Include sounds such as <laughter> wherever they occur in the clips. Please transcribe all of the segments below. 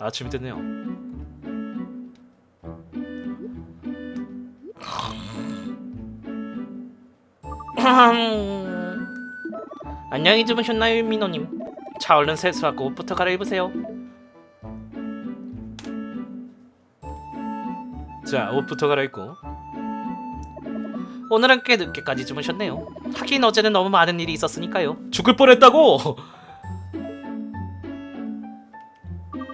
아침이 됐네요. <laughs> 안녕히 주무셨나요, 민호님? 자, 얼른 세수하고 옷부터 갈아입으세요. 자, 옷부터 갈아입고. 오늘은 꽤 늦게까지 주무셨네요. 하긴 어제는 너무 많은 일이 있었으니까요. 죽을 뻔했다고.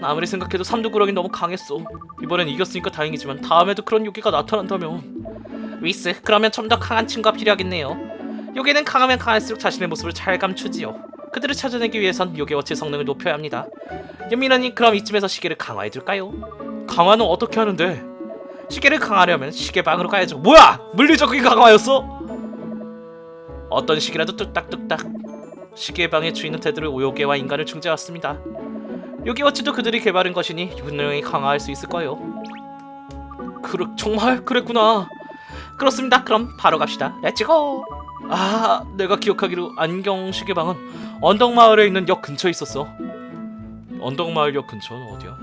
아무리 생각해도 삼두구렁이 너무 강했어. 이번엔 이겼으니까 다행이지만 다음에도 그런 요괴가 나타난다면 위스 그러면 좀 더 강한 친구가 필요하겠네요. 요괴는 강하면 강할수록 자신의 모습을 잘 감추지요. 그들을 찾아내기 위해선 요괴 어치 성능을 높여야 합니다. 연민아님 그럼 이쯤에서 시계를 강화해둘까요? 강화는 어떻게 하는데? 시계를 강화하려면 시계방으로 가야죠. 뭐야? 물리적인 강화였어? 어떤 시계라도 뚝딱뚝딱. 시계방의 주인은 테드를 오요괴와 인간을 중재왔습니다. 요괴워치도 그들이 개발한 것이니 분명히 강화할 수 있을 거예요. 그렇 정말 그랬구나. 그렇습니다. 그럼 바로 갑시다. 렛츠고. 아, 내가 기억하기로 안경 시계방은 언덕 마을에 있는 역 근처에 있었어. 언덕 마을 역 근처는 어디야?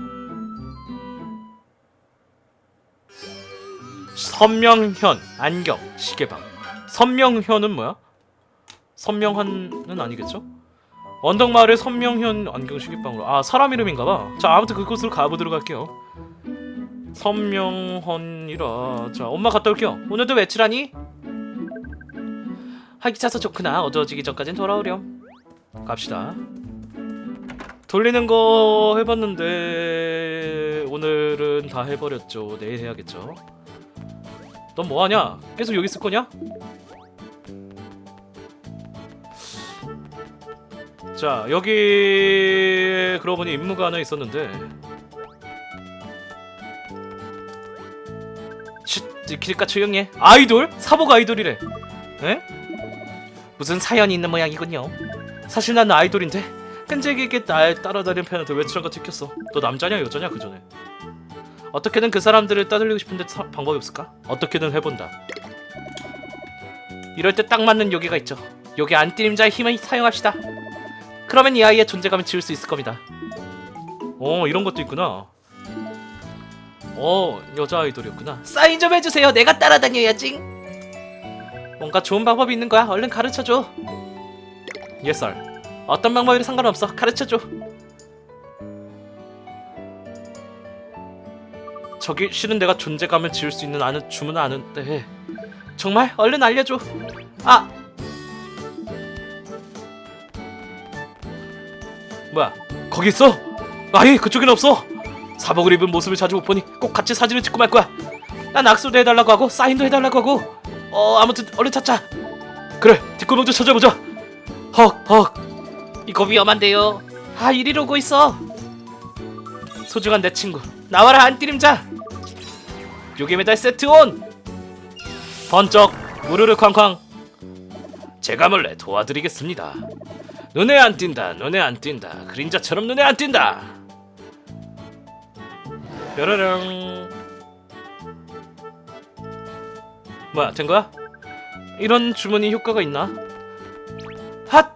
선명현 안경 시계방. 선명현은 뭐야? 선명한은 아니겠죠? 언덕 마을의 선명현 안경 시계방으로 아 사람 이름인가봐. 자 아무튼 그곳으로 가보도록 할게요. 선명헌이라 자 엄마 갔다 올게요. 오늘도 외출하니? 활기차서 좋구나. 어두워지기 전까진 돌아오렴. 갑시다. 돌리는 거 해봤는데 오늘은 다 해버렸죠. 내일 해야겠죠. 넌 뭐하냐? 계속 여기 있을 거냐? 자 여기 그러고 보니 임무가 하나 있었는데. 쉿 길가 조용히 해 아이돌? 사복 아이돌이래. 에? 무슨 사연이 있는 모양이군요. 사실 나는 아이돌인데 끈질기게 날 따라다니는 팬한테 외출한 거 들켰어. 너 남자냐 여자냐 그 전에. 어떻게든 그 사람들을 따돌리고 싶은데 사- 방법이 없을까? 어떻게든 해본다. 이럴 때 딱 맞는 요괴가 있죠. 요괴 안띠림자의 힘을 사용합시다 그러면 이 아이의 존재감을 지울 수 있을 겁니다. 어 이런 것도 있구나. 어 여자 아이돌이었구나. 사인 좀 해주세요. 내가 따라다녀야지. 뭔가 좋은 방법이 있는 거야. 얼른 가르쳐줘. 예썰. 어떤 방법이든 상관없어. 가르쳐줘. 저기 실은 내가 존재감을 지울 수 있는 아는 주문을 아는데 정말 얼른 알려줘. 아 뭐야 거기 있어? 아예 그쪽엔 없어. 사복을 입은 모습을 자주 못 보니 꼭 같이 사진을 찍고 말 거야. 난 악수도 해달라고 하고 사인도 해달라고 하고. 어 아무튼 얼른 찾자. 그래 뒷구멍 좀 찾아보자. 헉헉. 이거 위험한데요. 아 이리로 오고 있어. 소중한 내 친구 나와라 안띠림자. 요괴 메달 세트 온. 번쩍 우르르 쾅쾅. 제가 몰래 도와드리겠습니다 눈에 안 띈다 눈에 안 띈다 그림자처럼 눈에 안 띈다 뾰로롱 뭐야 된 거야? 이런 주문이 효과가 있나? 핫!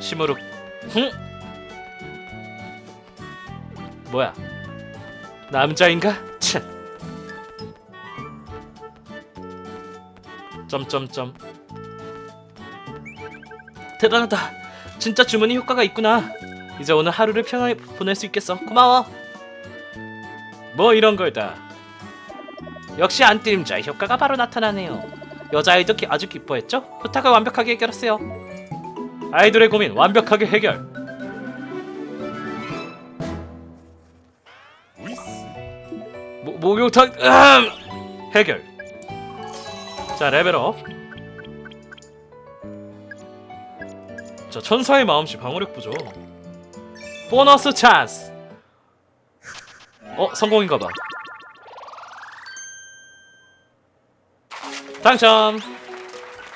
시무룩 흥? 뭐야 남자인가? 참 점점점 대단하다. 진짜 주문이 효과가 있구나. 이제 오늘 하루를 편하게 보낼 수 있겠어. 고마워. 뭐 이런 걸다. 역시 안띠림자의 효과가 바로 나타나네요. 여자아이도 기- 아주 기뻐했죠? 부탁을 완벽하게 해결했어요. 아이돌의 고민 완벽하게 해결. 모, 목욕탕 음! <clears throat> 해결. 자 레벨업. 자 천사의 마음씨 방어력 부죠. 보너스 찬스! 어 성공인가봐. 당첨!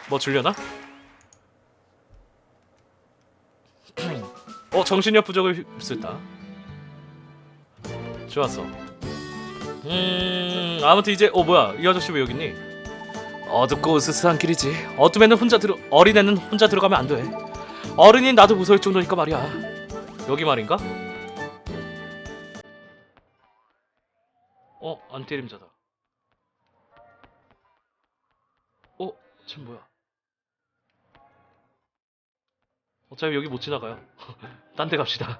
뭐 줄려나? <clears throat> 어 정신력 부족을 휩쓸다. 좋았어. 음 아무튼 이제 어 뭐야? 이 아저씨 왜 여기 있니? 어둡고 으스스한 길이지. 어둠에는 혼자 들어 어린애는 혼자 들어가면 안돼 어른인 나도 무서울 정도니까 말이야. 여기 말인가? 어, 안때림자다. 어, 지금 뭐야? 어차피 여기 못 지나가요. <laughs> 딴 데 갑시다.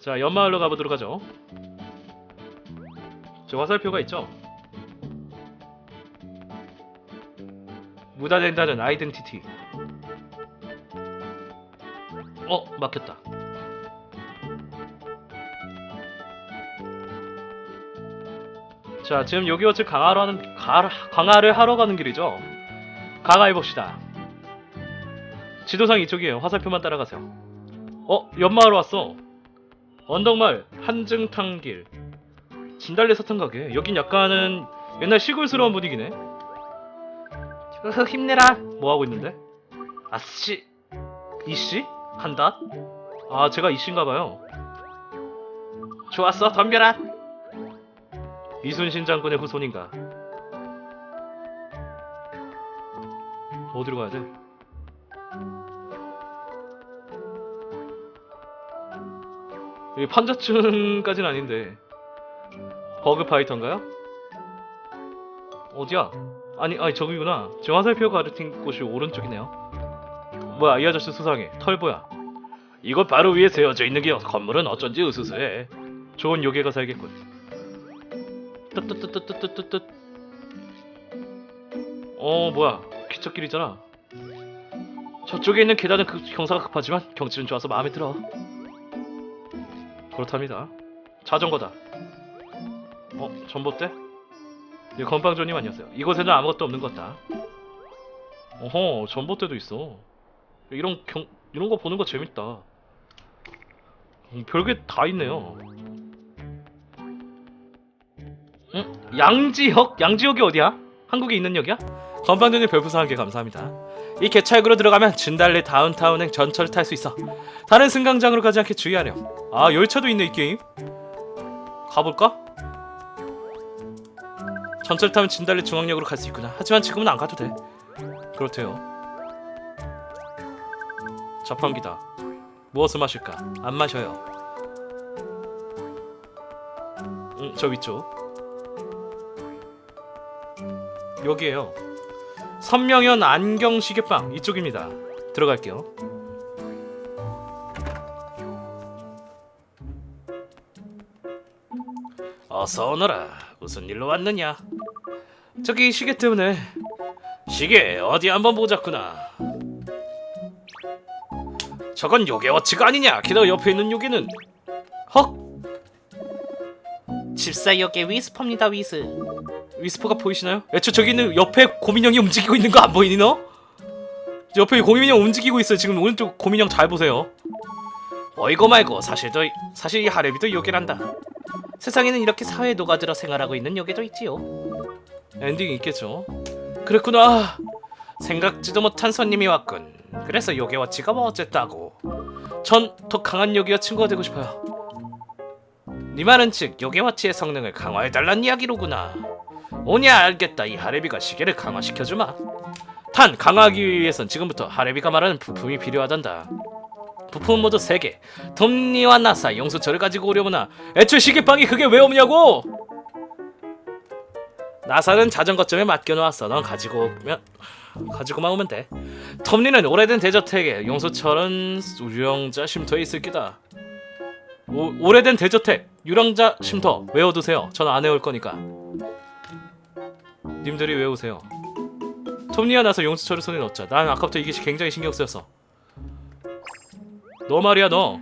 자, 연마을로 가보도록 하죠. 저 화살표가 있죠? 무단횡단은 아이덴티티. 어, 막혔다. 자, 지금 여기 어째 강화로 하는 가, 강화를 하러 가는 길이죠. 강화해 봅시다. 지도상 이쪽이에요. 화살표만 따라가세요. 어, 연마을 왔어. 언덕마을 한증탕길 진달래 사탕 가게. 여긴 약간은 옛날 시골스러운 분위기네. 힘내라. 뭐 하고 있는데? 아씨, 이씨 한다. 아, 제가 이씨인가 봐요. 좋았어, 덤벼라. 이순신 장군의 후손인가? 어디로 가야 돼? 여기 판자층까지는 아닌데 버그 파이터인가요? 어디야? 아니 아니 저기구나. 저 화살표 가르친 곳이 오른쪽이네요. 뭐야 이 아저씨 수상해. 털보야? 이곳 바로 위에 세워져 있는 게 건물은 어쩐지 으스스해. 좋은 요괴가 살겠군. 뜨뜨뜨뜨뜨뜨뜨 어 뭐야. 기찻길이잖아. 저쪽에 있는 계단은 그 경사가 급하지만 경치는 좋아서 마음에 들어. 그렇답니다. 자전거다. 어 전봇대? 예 건빵조님 안녕하세요 이곳에는 아무것도 없는 것 같다 어허 전봇대도 있어 이런 경 이런 거 보는 거 재밌다 음, 별게 다 있네요 응? 양지역? 양지역이 어디야? 한국에 있는 역이야? 별풍선 한개 감사합니다 이 개찰구로 들어가면 진달래 다운타운행 전철을 탈 수 있어 다른 승강장으로 가지 않게 주의하렴 아 열차도 있네 이 게임 가볼까? 전철 타면 진달래 중앙역으로 갈 수 있구나. 하지만 지금은 안 가도 돼. 그렇대요. 자판기다. 무엇을 마실까? 안 마셔요. 응, 저 위쪽. 여기에요. 선명현 안경 시계빵. 이쪽입니다. 들어갈게요. 어서 오너라. 무슨 일로 왔느냐? 저기 시계 때문에. 시계 어디 한번 보자꾸나. 저건 요괴 워치가 아니냐? 게다가 옆에 있는 요괴는 헉. 집사 요괴 위스퍼입니다 위스. 위스퍼가 보이시나요? 애초 저기 있는 옆에 고민형이 움직이고 있는 거 안 보이니 너? 옆에 고민형 움직이고 있어요. 지금 오른쪽 고민형 잘 보세요. 어이고 말고 사실도 사실 이 하레비도 요괴란다. 세상에는 이렇게 사회에 녹아들어 생활하고 있는 요괴도 있지요. 엔딩이 있겠죠. 그랬구나. 생각지도 못한 손님이 왔군. 그래서 요괴워치가 뭐 어쨌다고. 전 더 강한 요괴와 친구가 되고 싶어요. 네 말은 즉 요괴워치의 성능을 강화해달란 이야기로구나. 오냐 알겠다. 이 하레비가 시계를 강화시켜주마. 단 강화하기 위해선 지금부터 하레비가 말하는 부품이 필요하단다. 부품 모두 3개. 톱니와 나사 용수철을 가지고 오려구나 애초에 시계빵이 그게 왜 없냐고? 나사는 자전거점에 맡겨놓았어 넌 가지고 오면 가지고만 오면 돼. 톱니는 오래된 대저택에 용수철은 유령자 쉼터에 있을 기다. 오, 오래된 대저택 유령자 쉼터 외워두세요. 전 안 외울 거니까. 님들이 외우세요. 톱니와 나사 용수철을 손에 넣자 난 아까부터 이게 굉장히 신경 쓰였어 너 말이야 너.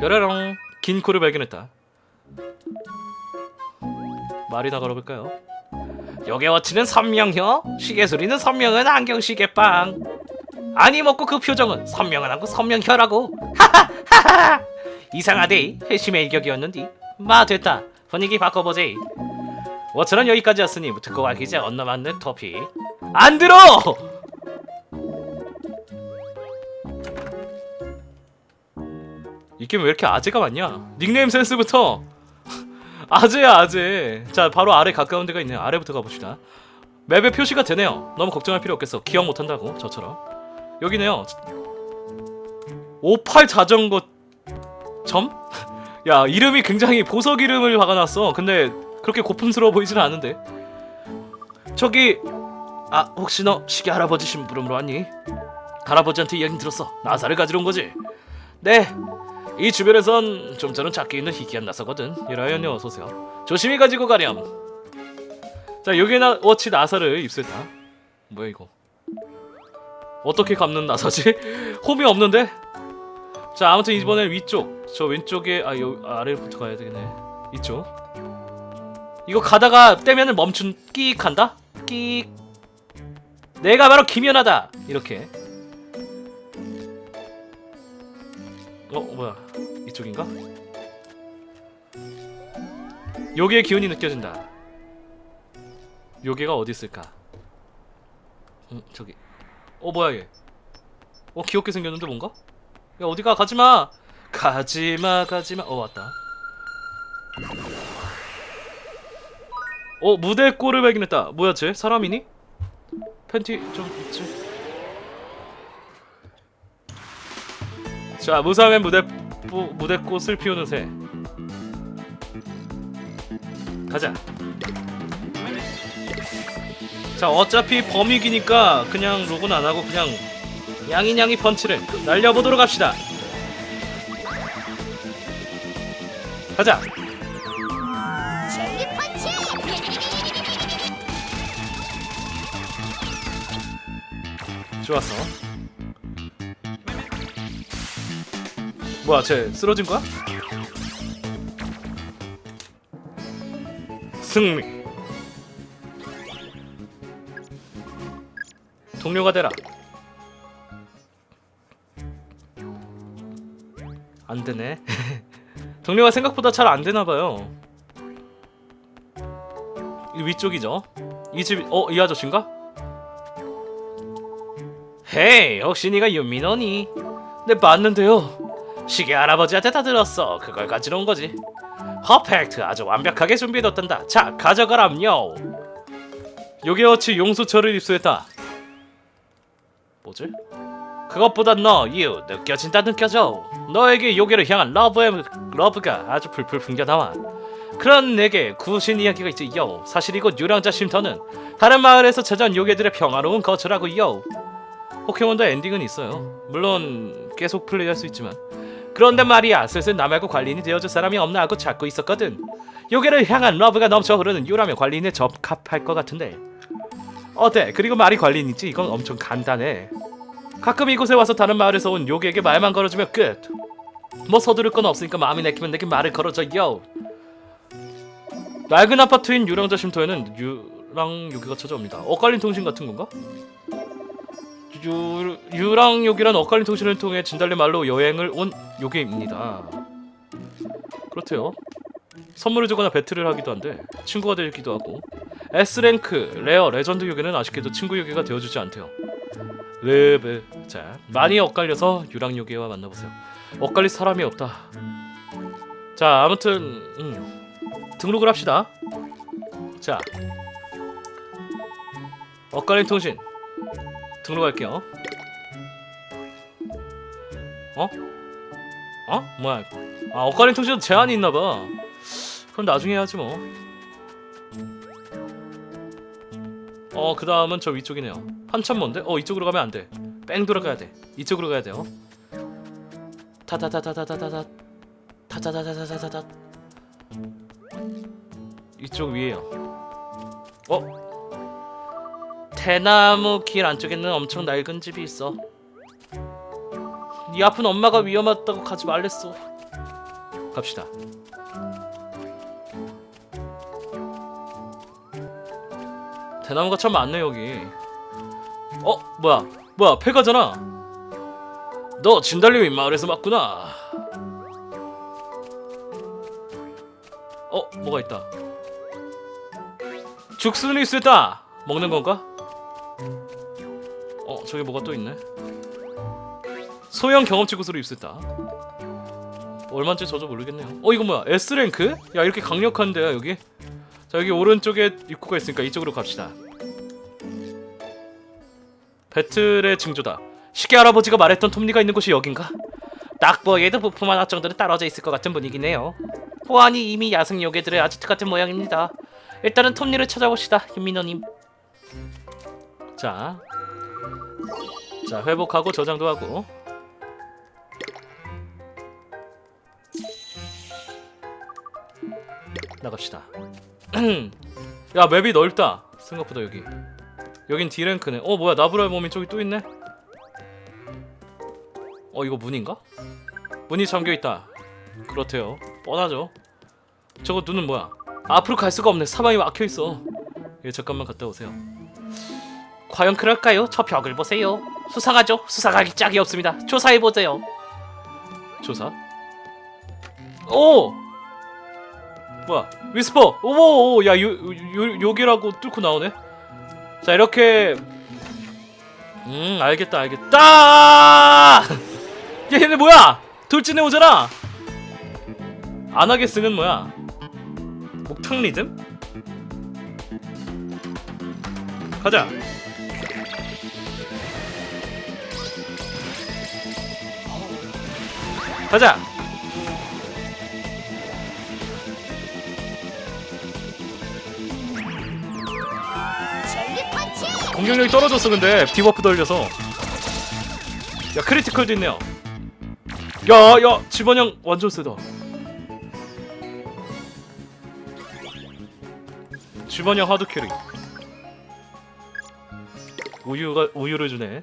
뾰라롱 긴 코를 발견했다. 말이나 걸어볼까요? 요괴워치는 선명혀, 시계소리는 선명한 안경 시계빵. 아니 먹고 그 표정은 선명한 안구 선명혀라고. 하하하하. 이상하대 회심의 일격이었는디. 마 됐다. 분위기 바꿔보지. 워처는 여기까지였으니 듣고 가기 전 언너맞는 토피. 안 들어! 이 게임 왜 이렇게 아재가 많냐? 닉네임 센스부터. <laughs> 아재야 아재. 자 바로 아래 가까운 데가 있네요. 아래부터 가봅시다. 맵에 표시가 되네요. 너무 걱정할 필요 없겠어. 기억 못한다고 저처럼. 여기네요. 58 자전거 점? <laughs> 야 이름이 굉장히 보석 이름을 박아놨어. 근데 그렇게 고풍스러워 보이지는 않은데. 저기 아 혹시 너 시계 할아버지 심부름으로 왔니? 할아버지한테 이야기 들었어. 나사를 가지러 온 거지. 네 이 주변에선 좀 저런 작게 있는 희귀한 나사거든. 이라연이 어서 오세요. 조심히 가지고 가렴. 자 여기나 워치 나사를 입수했다. 뭐야 이거? 어떻게 감는 나사지? <laughs> 홈이 없는데? 자 아무튼 이번엔 위쪽. 저 왼쪽에 아 요 아래부터 가야 되겠네. 이쪽 이거 가다가 떼면은 멈춘 끼익 한다? 끼익 내가 바로 김연아다 이렇게 어 뭐야 이쪽인가? 요괴의 기운이 느껴진다 요괴가 어디 있을까? 음 저기 어 뭐야 얘? 어 귀엽게 생겼는데 뭔가? 야 어디가 가지마 가지마 가지마 어 왔다 어 무대 꼴을 발견했다. 뭐야 쟤? 사람이니? 팬티 좀 있지? 자 무사하면 무대 부, 무대 꽃을 피우는 새 가자. 자 어차피 범위기니까 그냥 로그는 안 하고 그냥 양이냥이 펀치를 날려보도록 합시다. 가자 좋았어. 뭐야 쟤 쓰러진 거야? 승리 동료가 되라. 안 되네. <laughs> 동료가 생각보다 잘 안 되나 봐요. 이 위쪽이죠? 이집어이 아저씨인가? 헤이 혹시 네가 윤민호니? 네 맞는데요. 시계 할아버지한테 다 들었어. 그걸 가지러 온 거지. 퍼펙트 아주 완벽하게 준비해뒀단다. 자 가져가람요 요괴어치 용수철을 입수했다. 뭐지? 그것보다 너 이유 느껴진다 느껴져. 너에게 요괴를 향한 러브의 러브가 아주 풀풀 풍겨나와. 그런 내게 구신 이야기가 있지 요. 사실 이곳 유랑자 쉼터는 다른 마을에서 찾아온 요괴들의 평화로운 거처라고 요 포켓몬도 엔딩은 있어요. 물론 계속 플레이할 수 있지만 그런데 말이야 슬슬 나 말고 관리인이 되어줄 사람이 없나 하고 찾고 있었거든. 요괴를 향한 러브가 넘쳐 흐르는 유라면 관리인에 적합할 것 같은데 어때? 그리고 말이 관리인이지 이건 엄청 간단해. 가끔 이곳에 와서 다른 마을에서 온 요괴에게 말만 걸어주면 끝. 뭐 서두를 건 없으니까 마음이 내키면 내게 말을 걸어줘 요. 낡은 아파트인 유랑자 쉼터에는 유랑 요괴가 찾아옵니다. 엇갈린 통신 같은 건가? 유, 유랑 요괴란 엇갈린 통신을 통해 진달래 말로 여행을 온 요괴입니다. 그렇대요. 선물을 주거나 배틀을 하기도 한데 친구가 되기도 하고 S랭크, 레어, 레전드 요괴는 아쉽게도 친구 요괴가 되어주지 않대요. 르브 자 많이 엇갈려서 유랑 요괴와 만나보세요. 엇갈릴 사람이 없다. 자 아무튼 음, 등록을 합시다. 자 엇갈린 통신 등록할게요. 어? 어? 뭐야? 아 엇갈린 통신도 제한이 있나봐. 그럼 나중에 해야지 뭐. 어, 그 다음은 저 위쪽이네요. 한참 먼데? 어, 이쪽으로 가면 안 돼. 뺑 돌아가야 돼. 이쪽으로 가야 돼요. 타타타타타타타. 타 타타타타타타. 이쪽 위에요. 어? 대나무 길 안쪽에는 엄청 낡은 집이 있어. 네 아픈 엄마가 위험하다고 가지 말랬어. 갑시다. 대나무가 참 많네 여기. 어 뭐야 뭐야 폐가잖아. 너 진달래미 마을에서 맞구나. 어 뭐가 있다. 죽순이 있었다. 먹는 건가? 어 저기 뭐가 또 있네. 소형 경험치 구슬을 입었다. 얼마인지 저도 모르겠네요. 어 이거 뭐야? S 랭크? 야 이렇게 강력한데요 여기? 자 여기 오른쪽에 입구가 있으니까 이쪽으로 갑시다. 배틀의 징조다. 시계 할아버지가 말했던 톱니가 있는 곳이 여긴가? 딱 보기에도 부품 하나 정도는 떨어져 있을 것 같은 분위기네요. 보아니 이미 야생 요괴들의 아지트 같은 모양입니다. 일단은 톱니를 찾아봅시다, 김민호님. 자, 자 회복하고 저장도 하고. 나갑시다. <clears throat> 야 맵이 넓다. 생각보다 여기. 여긴 D랭크네. 어 뭐야 나브라의 몸이 저기 또 있네. 어 이거 문인가? 문이 잠겨 있다. 그렇대요. 뻔하죠. 저거 눈은 뭐야? 앞으로 갈 수가 없네. 사방이 막혀 있어. 예 잠깐만 갔다 오세요. 과연 그럴까요? 저 벽을 보세요. 수상하죠? 수상하기 짝이 없습니다. 조사해 보세요. 조사? 오! 뭐야? 위스퍼! 오오! 야, 요, 요, 요기라고 뚫고 나오네? 자, 이렇게. 음, 알겠다, 알겠다! 야, <laughs> 얘네 뭐야? 돌진해 오잖아! 안하게스는 뭐야? 목탕 리듬? 가자! 가자! 공격력이 떨어졌어 근데. 디버프 돌려서. 야 크리티컬도 있네요. 야야 집안형 완전 세다 집안형 하드 캐리. 우유가 우유를 주네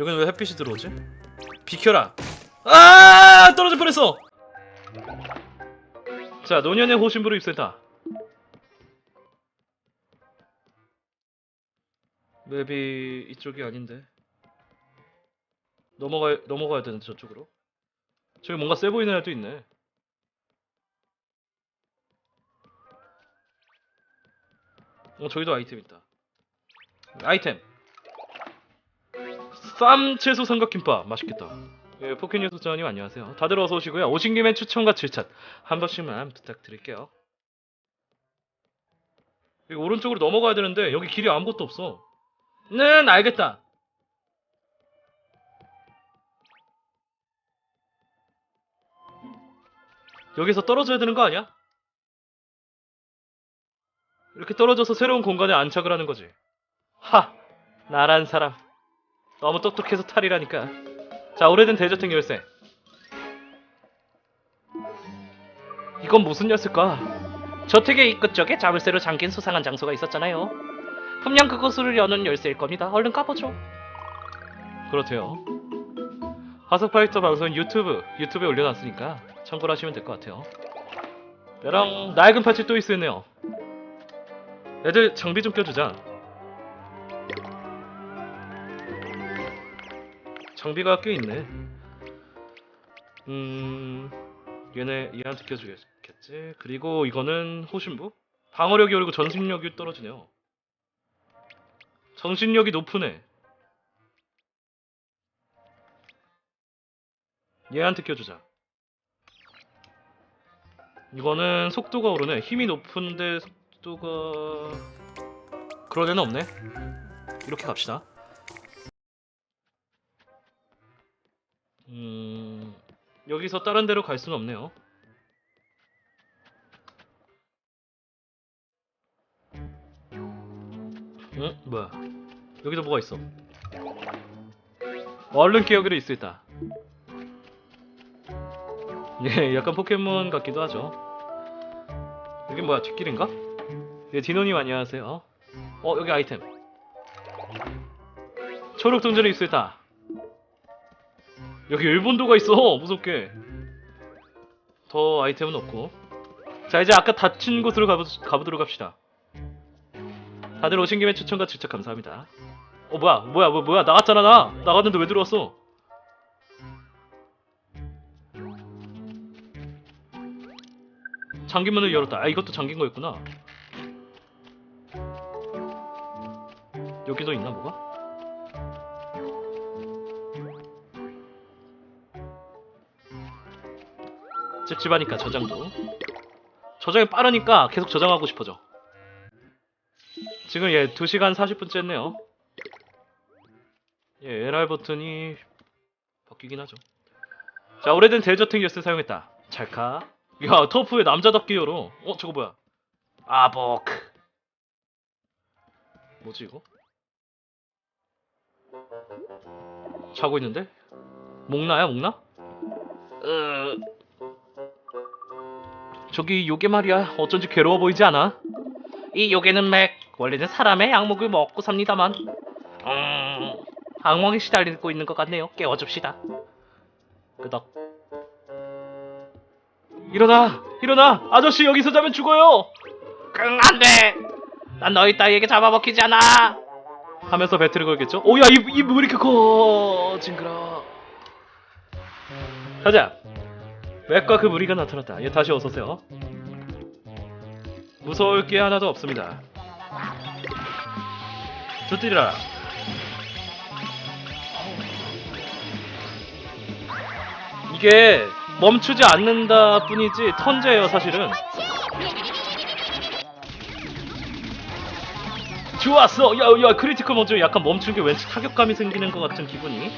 여기는 왜 햇빛이 들어오지? 비켜라. 아 떨어질 뻔했어. 자 노년의 호신부로 입세다. 맵이 이쪽이 아닌데. 넘어가 넘어가야 되는데 저쪽으로. 저기 뭔가 세 보이는 애도 있네. 어 저기도 아이템 있다. 아이템 쌈 채소 삼각김밥 맛있겠다. 예, 포켓뉴스 전님 안녕하세요. 다들 어서 오시고요. 오신 김에 추천과 질찬 한 번씩만 부탁드릴게요. 여기 오른쪽으로 넘어가야 되는데 여기 길이 아무것도 없어. 는 알겠다. 여기서 떨어져야 되는 거 아니야? 이렇게 떨어져서 새로운 공간에 안착을 하는 거지. 하! 나란 사람. 너무 똑똑해서 탈이라니까. 자, 오래된 대저택 열쇠. 이건 무슨 열쇠일까? 저택의 입구 쪽에 자물쇠로 잠긴 수상한 장소가 있었잖아요. 분명 그곳을 여는 열쇠일 겁니다. 얼른 까보죠. 그렇대요. 하석파이터 방송 유튜브, 유튜브에 올려놨으니까 참고를 하시면 될 것 같아요. 얘랑 낡은 파츠 또 있었네요. 애들 장비 좀 껴주자. 장비가 꽤 있네. 음, 얘네 얘한테 껴주겠지. 그리고 이거는 호신부. 방어력이 오르고 전승력이 떨어지네요. 정신력이 높은 애. 얘한테 껴주자. 이거는 속도가 오르네. 힘이 높은데 속도가 그런 애는 없네. 이렇게 갑시다. 음 여기서 다른 데로 갈 수는 없네요. 응? 뭐야? 여기도 뭐가 있어? 얼른 깨우기로 있어 있다. <laughs> 예, 약간 포켓몬 같기도 하죠. 여기 뭐야? 뒷길인가? 예, 디노님 안녕하세요. 어, 여기 아이템. 초록 동전이 있어 있다. 여기 일본도가 있어. 무섭게. 더 아이템은 없고. 자, 이제 아까 닫힌 곳으로 가보, 가보도록 합시다. 다들 오신 김에 추천과 추천 감사합니다. 어 뭐야 뭐야 뭐, 뭐야 나갔잖아 나 나갔는데 왜 들어왔어? 잠긴 문을 열었다. 아 이것도 잠긴 거였구나. 여기도 있나 뭐가? 찝찝하니까 저장도. 저장이 빠르니까 계속 저장하고 싶어져. 지금 예 2시간 40분째 했네요. 예, LR 버튼이 바뀌긴 하죠. 자, 오래된 데저팅 열쇠 사용했다. 찰카. 야, 터프의 남자답게 열어. 어, 저거 뭐야? 아복. 뭐지 이거? 자고 있는데? 목나야, 목나? 으... 저기 요괴 말이야. 어쩐지 괴로워 보이지 않아? 이 요괴는 맥. 원래는 사람의 악목을 먹고 삽니다만. 음... 악몽에 시달리고 있는 것 같네요. 깨워줍시다. 끄덕. 일어나! 일어나! 아저씨 여기서 자면 죽어요! 끙, 안 돼! 난 너희 따위에게 잡아먹히지 않아! 하면서 배틀을 걸겠죠? 오야, 이, 이, 왜 이렇게 커! 징그러. 가자! 맥과 그 무리가 나타났다. 얘 다시 어서오세요. 무서울 게 하나도 없습니다. 두드리라. 이게 멈추지 않는다 뿐이지 턴제예요 사실은 좋았어 야 야 크리티컬 먼저 약간 멈춘 게 왠지 타격감이 생기는 것 같은 기분이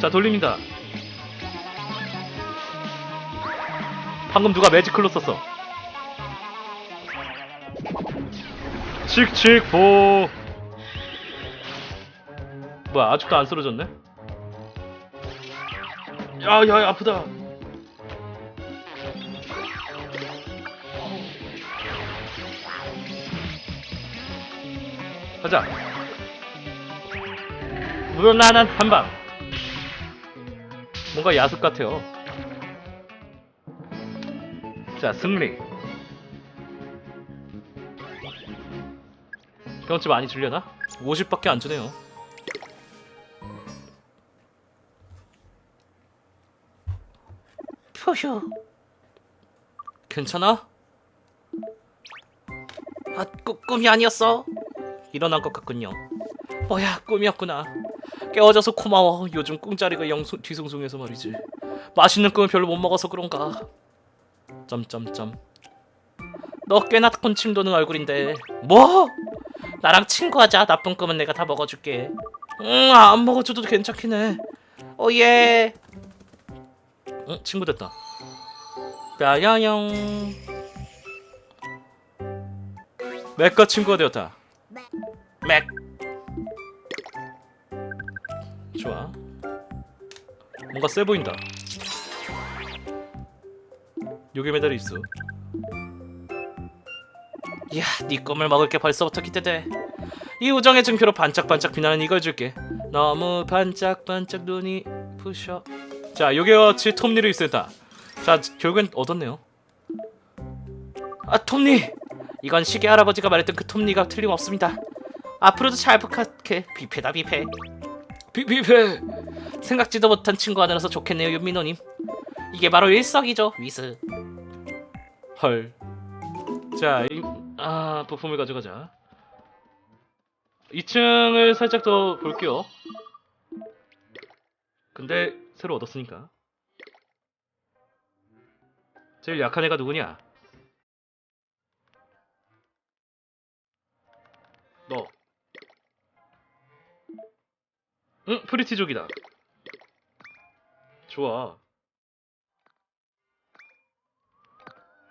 자 돌립니다 방금 누가 매지클로 썼어. 칙칙보. 뭐야 아직도 안 쓰러졌네? 야야 아프다. 가자. 물러나는 한방. 뭔가 야습 같아요 자 승리. 경치 많이 줄려나? 50밖에 안 주네요. 휴휴 괜찮아? 아, 꾸, 꿈이 아니었어. 일어난 것 같군요. 뭐야 꿈이었구나. 깨워줘서 고마워. 요즘 꿈자리가 영 뒤숭숭해서 말이지. 맛있는 꿈을 별로 못 먹어서 그런가 점점점. 너 꽤나 군침 도는 얼굴인데. 뭐? 나랑 친구하자. 나쁜 꿈은 내가 다 먹어줄게. 응안 먹어줘도 괜찮긴 해. 오예. 응 친구 됐다. 뼈야영 맥과 친구가 되었다. 맥. 좋아. 뭔가 세 보인다 요괴 메달이 있어. 이야 네 꿈을 먹을 게 벌써부터 기대돼. 이 우정의 증표로 반짝반짝 빛나는 이걸 줄게. 너무 반짝반짝 눈이 부셔. 자 요괴같이 톱니를 있었다. 자 결국엔 얻었네요. 아 톱니! 이건 시계 할아버지가 말했던 그 톱니가 틀림없습니다. 앞으로도 잘 부탁해. 뷔페 뷔, 뷔페! 생각지도 못한 친구가 늘어서 좋겠네요 윤민호님 이게 바로 일석이조 위스. 헐. 자, 이, 아 부품을 가져가자. 2층을 살짝 더 볼게요. 근데 새로 얻었으니까. 제일 약한 애가 누구냐? 너. 응, 프리티족이다. 좋아.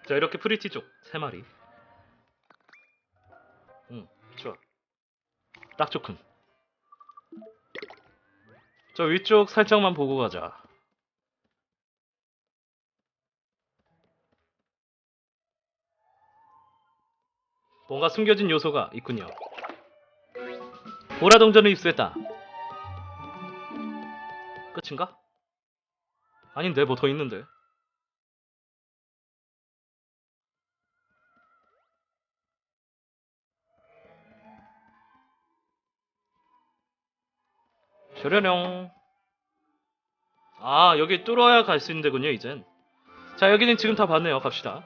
자, 이렇게 프리티족 세 마리. 응, 좋아. 딱 좋군. 저 위쪽 살짝만 보고 가자. 뭔가 숨겨진 요소가 있군요. 보라 동전을 입수했다. 끝인가? 아닌데 뭐 더 있는데 셔려령 아 여기 뚫어야 갈 수 있는 데군요 이젠. 자 여기는 지금 다 봤네요. 갑시다.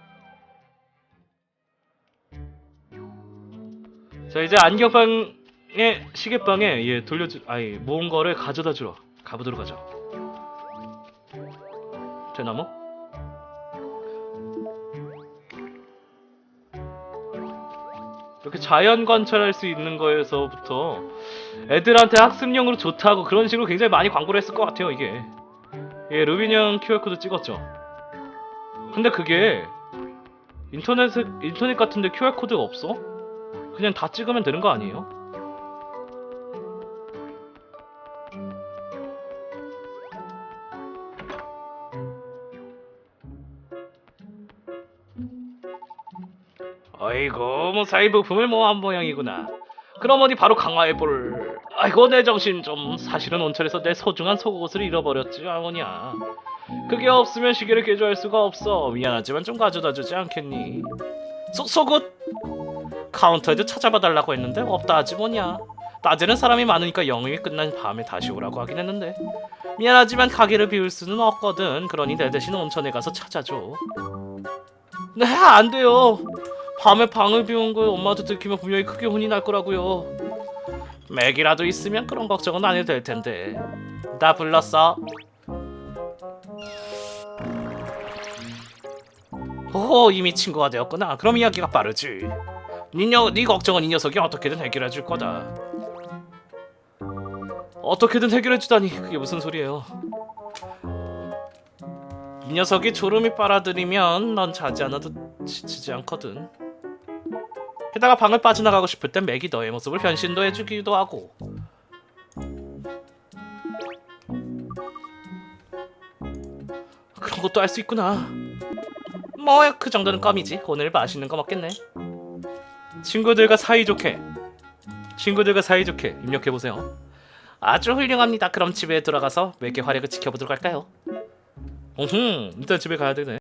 자 이제 안경방에 시계방에 예 돌려주 아니 모은 거를 가져다 주러 가보도록 하죠. 대나무? 이렇게 자연 관찰할 수 있는 거에서부터 애들한테 학습용으로 좋다고 그런 식으로 굉장히 많이 광고를 했을 것 같아요 이게 예 루빈 형 QR코드 찍었죠 근데 그게 인터넷 인터넷 같은데 QR코드가 없어? 그냥 다 찍으면 되는 거 아니에요? 아이고 무사히 부품을 모한 모양이구나 그럼 어디 바로 강화해볼 아이고 내 정신 좀 사실은 온천에서 내 소중한 속옷을 잃어버렸지 아오냐 그게 없으면 시계를 개조할 수가 없어. 미안하지만 좀 가져다 주지 않겠니? 소, 속옷? 카운터에도 찾아봐 달라고 했는데 없다 하지 뭐냐? 낮에는 사람이 많으니까 영업이 끝난 밤에 다시 오라고 하긴 했는데. 미안하지만 가게를 비울 수는 없거든. 그러니 내 대신 온천에 가서 찾아줘. 네 안 돼요. 밤에 방을 비운 거 엄마한테 들키면 분명히 크게 혼이 날 거라고요. 맥이라도 있으면 그런 걱정은 안 해도 될 텐데. 나 불렀어. 오 이미 친구가 되었구나. 그럼 이야기가 빠르지. 니녀 네 걱정은 이 녀석이 어떻게든 해결해 줄 거다. 어떻게든 해결해 주다니 그게 무슨 소리예요? 이 녀석이 졸음이 빨아들이면 넌 자지 않아도 지치지 않거든. 게다가 방을 빠져나가고 싶을 땐 맥이 너의 모습을 현신도 해주기도 하고. 그런 것도 알 수 있구나. 뭐 그 정도는 껌이지. 오늘 맛있는 거 먹겠네. 친구들과 사이좋게. 친구들과 사이좋게 입력해보세요. 아주 훌륭합니다. 그럼 집에 들어가서 맥의 활약을 지켜보도록 할까요? 어흠. 일단 집에 가야 되네